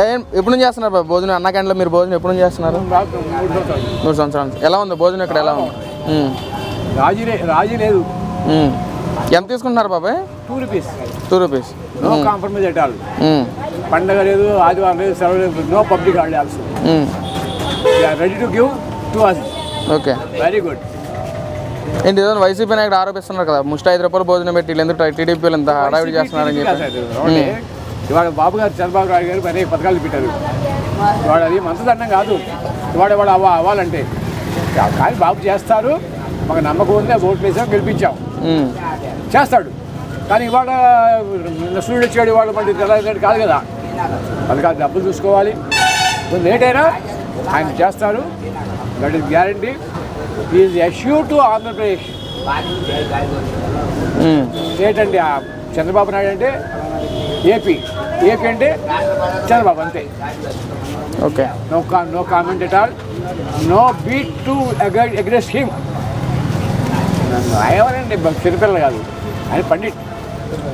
ఏం ఎప్పుడు నుంచి చేస్తున్నారు బాబు భోజనం? అన్న క్యాంటీన్లో మీరు భోజనం ఎప్పుడు నుంచి చేస్తున్నారు? మూడు సంవత్సరాల ఎలా ఉంది? భోజనం ఇక్కడ ఎలా ఉంది. రాజీ రాజీ లేదు. ఎంత తీసుకుంటున్నారు బాబాయ్ two rupees two rupees no compromise all. పండగ లేదు ఆదివారం లేదు సెలవు లేదు no public holiday also um. Ready to give to us okay. Very good ఏంటి ఏదో వైసీపీ నాయకుడు ఆరోపిస్తున్నారు కదా ముష్టి ఐదు రూపాయలు భోజనం పెట్టి ఎందుకు టీడీపీ వాళ్ళు ఇంత హడావిడి చేస్తున్నారని చెప్పి. ఇవాళ బాబు గారు చంద్రబాబు నాయుడు గారు అనేక పథకాలు పెట్టారు. ఇవాళ అది మంతదండం కాదు. ఇవాళ ఇవాళ అవ్వ అవ్వాలంటే. కానీ బాబు చేస్తారు. మాకు నమ్మకం ఉంది ఓట్లు వేసాం గెలిపించాం. చేస్తాడు. కానీ ఇవాళ సూర్యుడు వచ్చాడు ఇవాళ మళ్ళీ తెల్లారి కాదు కదా. పథకాలు డబ్బులు చూసుకోవాలి. కొంచెం లేట్ అయినా ఆయన చేస్తారు. That is guarantee is assure to Andhra Pradesh. State అంటే ఆ చంద్రబాబు నాయుడు అంటే ఏపీ ఏపీ అంటే చంద్రబాబు అంతే. ఓకే. నో కా no comment at all no beat to aggress him ఎవరండి చిన్నపిల్లలు కాదు. ఆయన పండిట్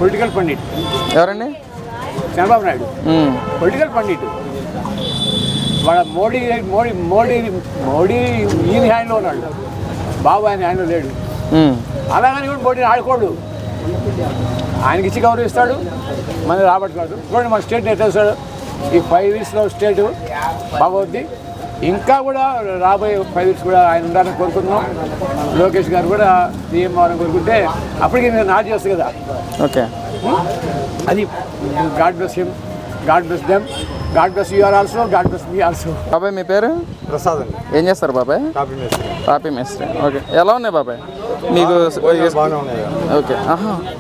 పొలిటికల్ పండిట్. ఎవరండి? చంద్రబాబు నాయుడు. Political pundit. వాళ్ళ మోడీ మోడీ మోడీ మోడీ ఈయన హ్యాండ్లో ఉన్నాడు. బాబు ఆయన హ్యాండ్లో లేడు. అలాగని కూడా మోడీని ఆడుకోడు. ఆయనకి ఇచ్చి గౌరవిస్తాడు మన రాబట్టుకోడు. చూడండి మన స్టేట్ ఎట్టేస్తాడు ఈ ఫైవ్ ఇయర్స్లో స్టేట్ బాగవుద్ది ఇంకా కూడా రాబోయే ఫైవ్ ఇయర్స్ కూడా ఆయన ఉండాలని కోరుకుంటున్నాం. లోకేష్ గారు కూడా సీఎం అవ్వాలని కోరుకుంటే అప్పటికి నేను నాట్ చేస్తుంది కదా. ఓకే. అది God bless him God bless them God bless you or also God bless me also. బాబాయ్ మీ పేరు? ప్రసాద్ అండి. ఏం చేస్తారు బాబాయ్? కాపీ మేస్త్రి. కాపీ మేస్త్రి. ఓకే. ఎలా ఉన్నాయి బాబాయ్? మీకు బాగానే ఉన్నాయి. ఓకే.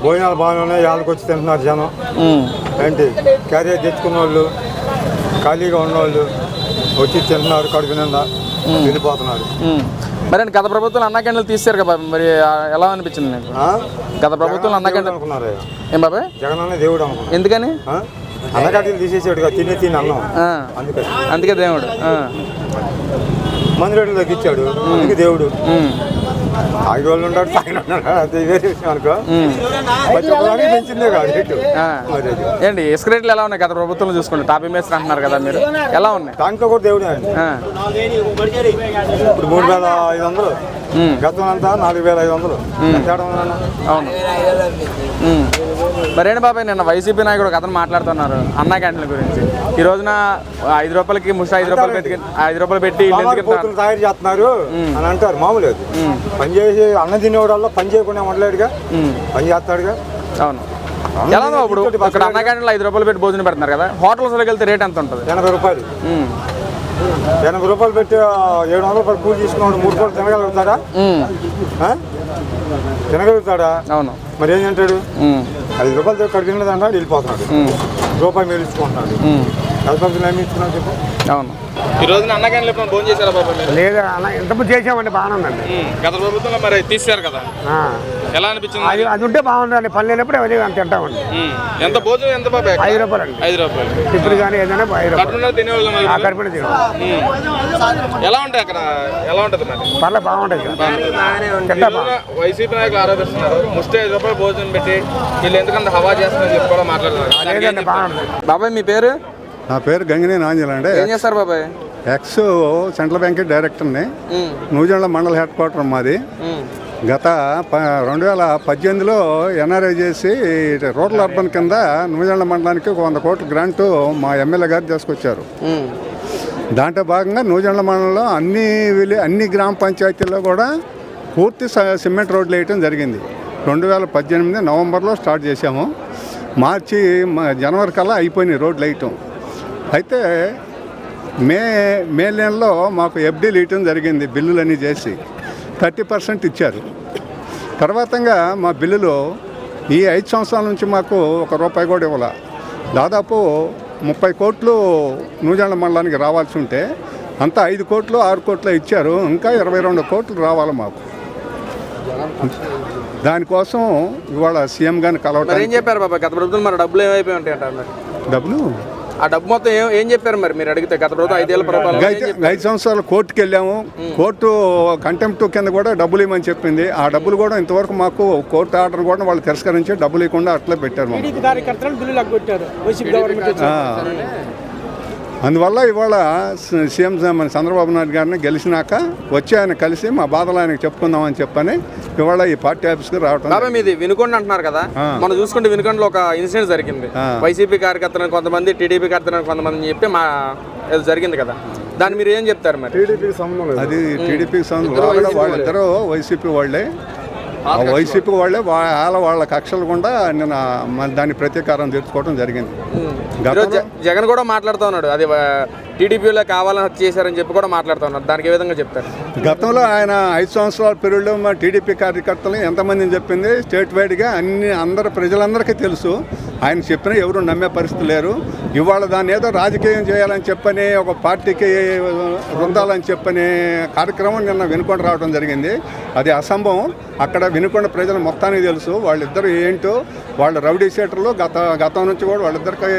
భోజనాలు బాగానే ఉన్నాయి. వాళ్ళకి వచ్చి తింటున్నారు జనం. ఏంటి? క్యారియర్ తెచ్చుకున్న వాళ్ళు ఖాళీగా ఉన్నవాళ్ళు వచ్చి తింటున్నారు కడుపు నిండా. వెళ్ళిపోతున్నారు. మరి అండి గత ప్రభుత్వం అన్న క్యాండిల్ తీశారు కదా మరి ఎలా అనిపించింది? గత ప్రభుత్వం అన్న క్యాండిల్ అనుకున్నారు. ఏం బాబాయ్ జగన్ అనే దేవుడు అనుకున్నారు ఎందుకని? ఆ? అన్నకట్టిలు తీసేసాడు కదా తినే తిని అన్నం. ఆ. అందుకని అందుకే దేవుడు. ఆ. మంది రేట్లు తగ్గించాడు అందుకే దేవుడు. తాగి వాళ్ళు ఉంటాడు తాగిన ఉన్నాడు అది వేరే విషయం అనుకో ఉమ్. ప్రతి ఒక్కదానికి పెంచిందే కాదు రేటు. ఏంటి ఇసుక రేట్లు ఎలా ఉన్నాయి గత ప్రభుత్వంలో చూసుకోండి టాపీ మేస్త్రి అంటున్నారు కదా మీరు ఎలా ఉన్నాయి దాంట్లో కూడా దేవుడే అండి. ఇప్పుడు మూడు వేల ఐదు వందలు. గతం అంతా నాలుగు వేల ఐదు వందలు తేడా. అవును. మరేంటి బాబాయ్ నిన్న వైసీపీ నాయకుడు ఒక అతను మాట్లాడుతున్నారు అన్నా క్యాంటీన్ల గురించి. ఈ రోజున ఐదు రూపాయలకి ముష్టి ఐదు రూపాయలు పెట్టి ఐదు రూపాయలు పెట్టి పోతులు తయారు చేస్తున్నారు అని అంటారు మామూలు పని చేసి అన్నం తినేవాడల్లా పని చేయకుండా ఉండలేడుగా. పని చేస్తాడుగా. అవును. ఎలా ఇప్పుడు? ఇక్కడ అన్న క్యాంటీన్లో ఐదు రూపాయలు పెట్టి భోజనం పెడుతున్నారు కదా హోటల్స్లోకి వెళ్తే రేట్ ఎంత ఉంటుంది? ఎనభై రూపాయలు. ఎనభై రూపాయలు పెట్టి ఏడు వందల రూపాయలు కూలి తీసుకున్నాడు మూడు పూటలు తినగలుగుతాడా? తినగలుగుతాడా? అవును. మరి ఏం తింటాడు. ఐదు రూపాయలు కడిగి అన్నాడు వెళ్ళిపోతున్నాడు. రూపాయి మేలుచుకుంటున్నాడు ఉమ్. కలిపి ఏమి ఇస్తున్నాడు చెప్పు? అవును. ఈ రోజున అన్న క్యాంటీన్లో ఎప్పుడు భోజనం చేశారా బాబా మీరు? లేదు అన్న ఎంతమంది చేసామండి బాగానే ఉందండి. గత ప్రభుత్వంలో మరి తీశారు కదా. ఆ. ఎలా అనిపించింది? అది అది ఉంటే బాగుందండి పని లేనప్పుడు అవన్నీ తింటామండి. ఎంత భోజనం ఎంత బాబాయ్ ఐదు రూపాయలు అండి ఐదు రూపాయలు. ఇప్పుడు కానీ ఏదైనా ఐదు రూపాయలు. తినేవాళ్ళం ఆ కడుపున తిన ఉమ్. ఎలా ఉంటాయి అక్కడ? ఎలా ఉంటుంది మరి? పర్లేదు బాగుంటుంది వైసీపీ నాయకులు ఆరోపిస్తున్నారు. ముష్టి ఐదు రూపాయలు భోజనం పెట్టి వీళ్ళు ఎందుకంత హవా చేస్తున్నారని చెప్పి కూడా మాట్లాడుతున్నారు. బాబాయ్ మీ పేరు? నా పేరు గంగినేని ఆంజల్ అండి. ఏం చేస్తారు బాబాయ్? ఎక్స్ సెంట్రల్ బ్యాంక్ డైరెక్టర్ని. నూజెండ్ల మండల హెడ్ క్వార్టర్ మాది. గత రెండు వేల పద్దెనిమిదిలో ఎన్ఆర్ఐ చేసి రూరల్ అర్బన్ కింద నూజెండ్ల మండలానికి ఒక వంద కోట్ల గ్రాంటు మా ఎమ్మెల్యే గారు తీసుకొచ్చారు. దాంట్లో భాగంగా నూజెండ్ల మండలంలో అన్ని విలే అన్ని గ్రామ పంచాయతీల్లో కూడా పూర్తి సిమెంట్ రోడ్లు వేయటం జరిగింది. రెండు వేల పద్దెనిమిది నవంబర్లో స్టార్ట్ చేశాము. మార్చి జనవరి కల్లా అయిపోయినాయి రోడ్లు వేయటం. అయితే మే మే నెలలో మాకు ఎఫ్డీలు ఇవ్వటం జరిగింది బిల్లులన్నీ చేసి. థర్టీ పర్సెంట్ ఇచ్చారు. తర్వాతంగా మా బిల్లులో ఈ ఐదు సంవత్సరాల నుంచి మాకు ఒక రూపాయి కూడా ఇవ్వాల. దాదాపు ముప్పై కోట్లు నూజెండ్ల మండలానికి రావాల్సి ఉంటే అంతా ఐదు కోట్లు ఆరు కోట్లు ఇచ్చారు. ఇంకా ఇరవై రెండు కోట్లు రావాలి మాకు. దానికోసం ఇవాళ సీఎం గారిని మరి ఏం చెప్పారు బాబాయ్ గత ప్రభుత్వం మరి డబ్బులు ఏమైపోయి ఉంటాయి డబ్బులు ఆ డబ్బు మొత్తం ఏం ఏం చెప్పారు మరి? మీరు అడిగితే గత ప్రభుత్వం ఐదేళ్ళ ప్రభుత్వం ఐదు ఐదు సంవత్సరాలు కోర్టుకి వెళ్ళాము. కోర్టు కంటెంప్ట్ కింద కూడా డబ్బులు ఇవ్వమని చెప్పింది. ఆ డబ్బులు కూడా ఇంతవరకు మాకు కోర్టు ఆర్డర్ కూడా వాళ్ళు తిరస్కరించి డబ్బులు ఇవ్వకుండా అట్లే పెట్టారు మమ్మల్ని. కార్యకర్తలను బిల్లులు కొట్టారు వైసీపీ గవర్నమెంట్ వచ్చి ఆ, అందువల్ల ఇవాళ సీఎం మన చంద్రబాబు నాయుడు గారిని గెలిచినాక వచ్చి ఆయన కలిసి మా బాధలు ఆయనకు చెప్పుకుందామని చెప్పని ఇవాళ ఈ పార్టీ ఆఫీస్కి రావటం మీది వినుకొండ అంటున్నారు కదా. మనం చూసుకుంటే వినుకొండలో ఒక ఇన్సిడెంట్ జరిగింది. వైసీపీ కార్యకర్తలను కొంతమంది టీడీపీ కార్యకర్తలను కొంతమంది చెప్పి మా ఏదో జరిగింది కదా? దాన్ని మీరు ఏం చెప్తారు మరి? అది టీడీపీకి సంబంధించి వాళ్ళిద్దరూ వైసీపీ వాళ్ళే. ఆ వైసీపీ వాళ్ళే వాళ్ళ వాళ్ళ కక్షలు కూడా నిన్న దాని ప్రతీకారం తీర్చుకోవడం జరిగింది. జగన్ కూడా మాట్లాడుతూ ఉన్నాడు. అది టీడీపీలో కావాలని చేశారని చెప్పి కూడా మాట్లాడుతున్నారు దానికి ఏ విధంగా చెప్తారు? గతంలో ఆయన ఐదు సంవత్సరాల పీరియడ్లో మా టీడీపీ కార్యకర్తలు ఎంతమందిని చెప్పింది? స్టేట్ వైడ్గా అన్ని అందరు ప్రజలందరికీ తెలుసు. ఆయన చెప్పిన ఎవరు నమ్మే పరిస్థితి లేరు. ఇవాళ దాన్ని ఏదో రాజకీయం చేయాలని చెప్పని ఒక పార్టీకి రుందాలని చెప్పని కార్యక్రమం నిన్న వినుకొని రావడం జరిగింది. అది అసంభవం. అక్కడ వినుకొండ ప్రజలు మొత్తానికి తెలుసు. వాళ్ళిద్దరు ఏంటో వాళ్ళు రౌడీ షీటర్లు గత గతం నుంచి కూడా వాళ్ళిద్దరికి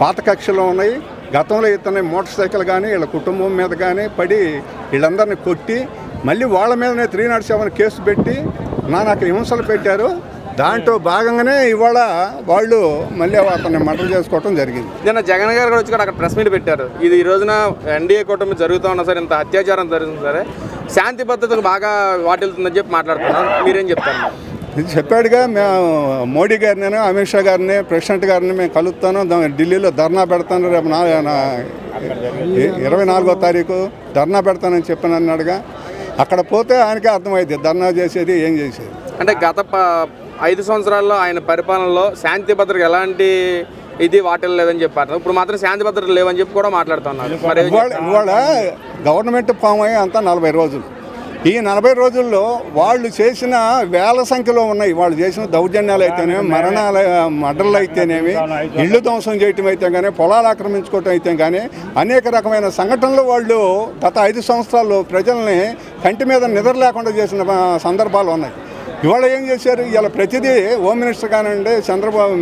పాత కక్షలు ఉన్నాయి. గతంలో ఇతని మోటార్ సైకిల్ కానీ వీళ్ళ కుటుంబం మీద కానీ పడి వీళ్ళందరినీ కొట్టి మళ్ళీ వాళ్ళ మీదనే త్రీ నాట్ సెవెన్ కేసు పెట్టి నానాక హింసలు పెట్టారు. దాంట్లో భాగంగానే ఇవాళ వాళ్ళు మళ్ళీ అతన్ని మర్డర్ చేసుకోవటం జరిగింది. నిన్న జగన్ గారు కూడా వచ్చి కూడా అక్కడ ప్రెస్ మీట్ పెట్టారు. ఇది ఈ రోజున ఎన్డీఏ కూటమి జరుగుతూ ఉన్నా సరే ఇంత అత్యాచారం జరుగుతుంది సరే శాంతి భద్రతకు బాగా వాటిల్తుందని చెప్పి మాట్లాడుతున్నారు. మీరేం చెప్తారు ఇది చెప్పాడుగా మేము మోడీ గారిని అమిత్ షా గారిని ప్రెసిడెంట్ గారిని మేము కలుస్తాను దా- ఢిల్లీలో ధర్నా పెడతాను. రేపు ఇరవై నాలుగో తారీఖు ధర్నా పెడతానని చెప్పాను అన్నాడుగా. అక్కడ పోతే ఆయనకే అర్థమైంది ధర్నా చేసేది ఏం చేసేది. అంటే గత ఐదు సంవత్సరాల్లో ఆయన పరిపాలనలో శాంతి భద్రతకు ఎలాంటి ఇది వాటిల్ లేదని చెప్పారు. ఇప్పుడు మాత్రం శాంతి భద్రతలు లేవని చెప్పి కూడా మాట్లాడుతున్నారు. ఇవాళ గవర్నమెంట్ ఫామ్ అయ్యి అంతా నలభై రోజులు. ఈ నలభై రోజుల్లో వాళ్ళు చేసిన వేల సంఖ్యలో ఉన్నాయి. వాళ్ళు చేసిన దౌర్జన్యాలు అయితేనేమి మరణాలు మర్డర్లు అయితేనేమి ఇళ్ళు ధ్వంసం చేయటం అయితే కానీ పొలాలు ఆక్రమించుకోవటం అయితే కానీ అనేక రకమైన సంఘటనలు వాళ్ళు గత ఐదు సంవత్సరాల్లో ప్రజల్ని కంటి మీద నిద్ర లేకుండా చేసిన సందర్భాలు ఉన్నాయి. ఇవాళ ఏం చేశారు? ఇవాళ ప్రతిదీ హోమ్ మినిస్టర్ కానివ్వండి చంద్రబాబు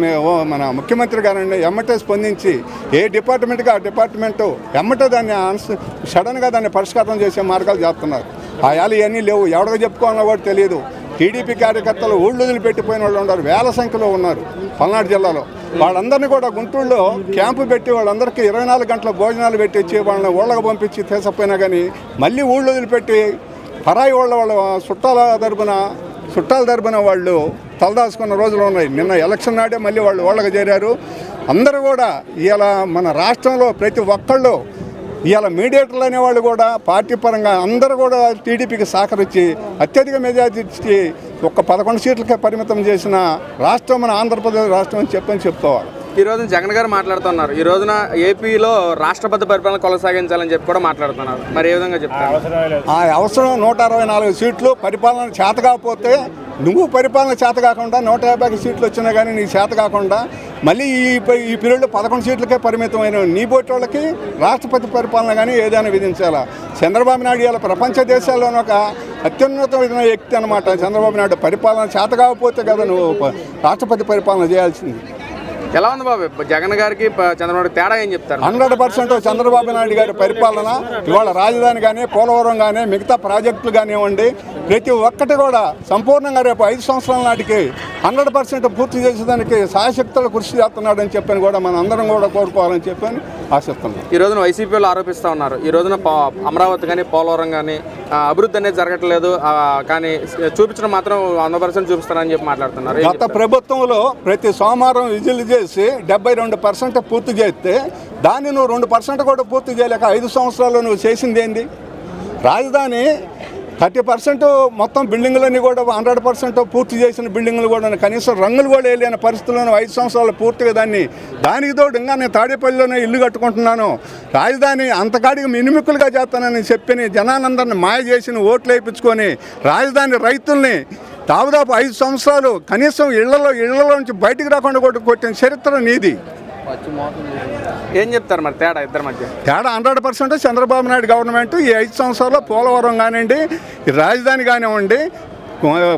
మన ముఖ్యమంత్రి కానివ్వండి ఎమ్మటే స్పందించి ఏ డిపార్ట్మెంట్కి ఆ డిపార్ట్మెంటు ఎమ్మటే దాన్ని సడన్గా దాన్ని పరిష్కారం చేసే మార్గాలు చేస్తున్నారు. ఆయాలు ఇవన్నీ లేవు. ఎవరికి చెప్పుకోవాలో కూడా తెలియదు. టీడీపీ కార్యకర్తలు ఊళ్ళు వదిలిపెట్టిపోయిన వాళ్ళు ఉన్నారు. వేల సంఖ్యలో ఉన్నారు పల్నాడు జిల్లాలో. వాళ్ళందరినీ కూడా గుంటూరులో క్యాంపు పెట్టి వాళ్ళందరికీ ఇరవై నాలుగు గంటల భోజనాలు పెట్టించి వాళ్ళని ఊళ్ళకి పంపించి తీసపోయినా కానీ మళ్ళీ ఊళ్ళు వదిలిపెట్టి పరాయి వాళ్ళ వాళ్ళ చుట్టాల తరపున చుట్టాల తరపున వాళ్ళు తలదాచుకున్న రోజులు ఉన్నాయి. నిన్న ఎలక్షన్ నాడే మళ్ళీ వాళ్ళు ఓళ్ళకు చేరారు. అందరూ కూడా ఇలా మన రాష్ట్రంలో ప్రతి ఒక్కళ్ళు ఇవాళ మీడియేటర్లు అనేవాళ్ళు కూడా పార్టీ పరంగా అందరూ కూడా టీడీపీకి సహకరించి అత్యధిక మెజార్టీ ఇచ్చి ఒక్క పదకొండు సీట్లకే పరిమితం చేసిన రాష్ట్రం మన ఆంధ్రప్రదేశ్ రాష్ట్రం అని చెప్పని చెప్పుకోవాలి. ఈ రోజున జగన్ గారు మాట్లాడుతున్నారు. ఈ రోజున ఏపీలో రాష్ట్రపతి పరిపాలన కొనసాగించాలని చెప్పి కూడా మాట్లాడుతున్నారు. మరి ఏ విధంగా చెప్తారు? ఆ అవసరం నూట అరవై నాలుగు సీట్లు పరిపాలన చేత కాకపోతే నువ్వు పరిపాలన చేత కాకుండా నూట యాభై సీట్లు వచ్చినా కానీ నీ చేత కాకుండా మళ్ళీ ఈ ఈ పీరియడ్లో పదకొండు సీట్లకే పరిమితమైన నీ పోటీ వాళ్ళకి రాష్ట్రపతి పరిపాలన కానీ ఏదైనా విధించాలా? చంద్రబాబు నాయుడు ఇలా ప్రపంచ దేశాల్లోనే ఒక అత్యున్నతమైన వ్యక్తి అనమాట చంద్రబాబు నాయుడు పరిపాలన చేత కాకపోతే కదా నువ్వు రాష్ట్రపతి పరిపాలన చేయాల్సింది. ఎలా ఉంది బాబు? జగన్ గారికి చంద్రబాబు తేడా ఏం చెప్తారు? హండ్రెడ్ పర్సెంట్ చంద్రబాబు నాయుడు గారి పరిపాలన ఇవాళ రాజధాని కానీ పోలవరం కానీ మిగతా ప్రాజెక్టులు కానివ్వండి ప్రతి ఒక్కటి కూడా సంపూర్ణంగా రేపు ఐదు సంవత్సరాల నాటికి హండ్రెడ్ పర్సెంట్ పూర్తి చేసేదానికి సాయశక్తులు కృషి చేస్తున్నాడని చెప్పని కూడా మనం అందరం కూడా కోరుకోవాలని చెప్పని ఆశిస్తున్నాం. ఈ రోజున వైసీపీ వాళ్ళు ఆరోపిస్తూ ఉన్నారు. ఈ రోజున అమరావతి కానీ పోలవరం కానీ అభివృద్ధి అనేది జరగట్లేదు. కానీ చూపించడం మాత్రం వంద పర్సెంట్ చూపిస్తారని చెప్పి మాట్లాడుతున్నారు. గత? ప్రభుత్వంలో ప్రతి సోమవారం విజిల్ చేసి డెబ్బై రెండు పర్సెంట్ పూర్తి చేస్తే దాన్ని నువ్వు రెండు పర్సెంట్ కూడా పూర్తి చేయలేక ఐదు సంవత్సరాల్లో నువ్వు చేసింది ఏంది? రాజధాని థర్టీ పర్సెంట్ మొత్తం బిల్డింగులన్నీ కూడా హండ్రెడ్ పర్సెంట్ పూర్తి చేసిన బిల్డింగ్లు కూడా కనీసం రంగులు కూడా వేయలేని పరిస్థితుల్లోనూ ఐదు సంవత్సరాలు పూర్తిగా దాన్ని దానికి తోడు ఇంకా నేను తాడేపల్లిలోనే ఇల్లు కట్టుకుంటున్నాను. రాజధాని అంతకాడికి మినిమిక్కులుగా చేస్తానని చెప్పి జనాలందరిని మాయ చేసిన ఓట్లు వేయించుకొని రాజధాని రైతుల్ని దాదాపు ఐదు సంవత్సరాలు కనీసం ఇళ్ళలో ఇళ్ళలో నుంచి బయటికి రాకుండా కొట్టి కొట్టిన చరిత్ర నీది. ఏం చెప్తారు మరి తేడా ఇద్దరి మధ్య? తేడా hundred percent Chandrababu Naidu government ఈ ఐదు సంవత్సరాల్లో పోలవరం కానివ్వండి రాజధాని కానివ్వండి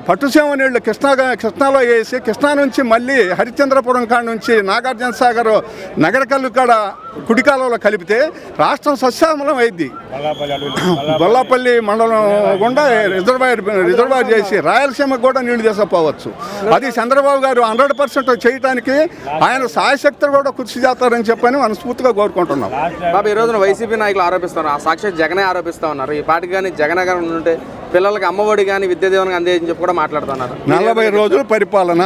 పట్టుసీమ నీళ్ళు కృష్ణా కృష్ణాలో వేసి కృష్ణా నుంచి మళ్ళీ హరిశ్చంద్రపురం కాడ నుంచి నాగార్జున సాగర్ నగరకల్లు కాడ కుడికాలంలో కలిపితే రాష్ట్రం సస్యామలం అయింది బొల్లాపల్లి మండలం గుండా రిజర్వాయర్ రిజర్వాయర్ చేసి రాయలసీమకు కూడా నీళ్ళు తీసుకుపోవచ్చు. అది చంద్రబాబు గారు హండ్రెడ్ పర్సెంట్ చేయడానికి ఆయన సాయశక్తులు కూడా కృషి చేస్తారని చెప్పని మనస్ఫూర్తిగా కోరుకుంటున్నాం. బాబు ఈ రోజున వైసీపీ నాయకులు ఆరోపిస్తున్నారు. ఆ సాక్షాత్ జగనే ఆరోపిస్తా ఉన్నారు. ఈ పాటికి కానీ జగన్ గారు ఉంటే పిల్లలకి అమ్మఒడి కానీ విద్యా దీవెన అందేయని చెప్పి కూడా మాట్లాడుతున్నారు. నలభై రోజుల పరిపాలన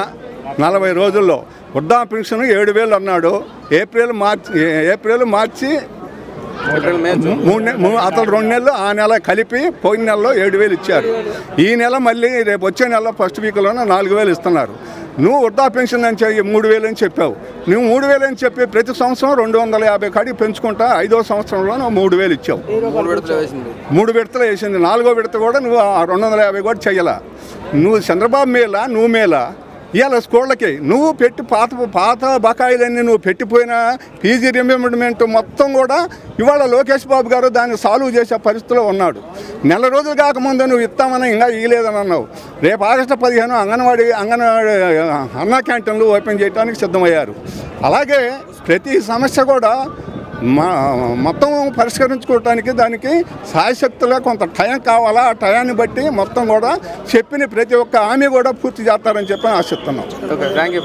నలభై రోజుల్లో వృద్ధా పెన్షన్ ఏడు వేలు అన్నాడు. April March April March. మూడు అతను రెండు నెలలు ఆ నెల కలిపి పోయిన నెలలో ఏడు వేలు ఇచ్చారు. ఈ నెల మళ్ళీ రేపు వచ్చే నెల ఫస్ట్ వీక్లోనే నాలుగు వేలు ఇస్తున్నారు. నువ్వు వృద్ధా పెన్షన్ అని చెప్పి మూడు వేలు అని చెప్పావు. నువ్వు మూడు వేలు అని చెప్పి ప్రతి సంవత్సరం రెండు వందల యాభై కాడికి పెంచుకుంటా ఐదో సంవత్సరంలో నువ్వు మూడు వేలు ఇచ్చావు. మూడు విడతలు వేసింది. మూడు విడతలు వేసింది. నాలుగో విడత కూడా నువ్వు ఆ రెండు వందల యాభై కూడా చెయ్యాల. నువ్వు చంద్రబాబు మేలా నువ్వు మేలా. ఇవాళ స్కూళ్ళకి నువ్వు పెట్టి పాత పాత బకాయిలన్నీ నువ్వు పెట్టిపోయిన పీజీ రిమెంబర్మెంట్ మొత్తం కూడా ఇవాళ లోకేష్ బాబు గారు దాన్ని సాల్వ్ చేసే పరిస్థితిలో ఉన్నాడు. నెల రోజులు కాకముందు నువ్వు ఇస్తామని ఇంకా ఇయ్యలేదని అన్నావు. రేపు ఆగస్టు పదిహేను అంగన్వాడీ అంగన్వాడీ అన్నా క్యాంటీన్లు ఓపెన్ చేయడానికి సిద్ధమయ్యారు. అలాగే ప్రతి సమస్య కూడా మా మొత్తం పరిష్కరించుకోవటానికి దానికి సాయశక్తులుగా కొంత టైం కావాలా? ఆ టయాన్ని బట్టి మొత్తం కూడా చెప్పిన ప్రతి ఒక్క హామీ కూడా పూర్తి చేస్తారని చెప్పి ఆశిస్తున్నాం. Okay thank you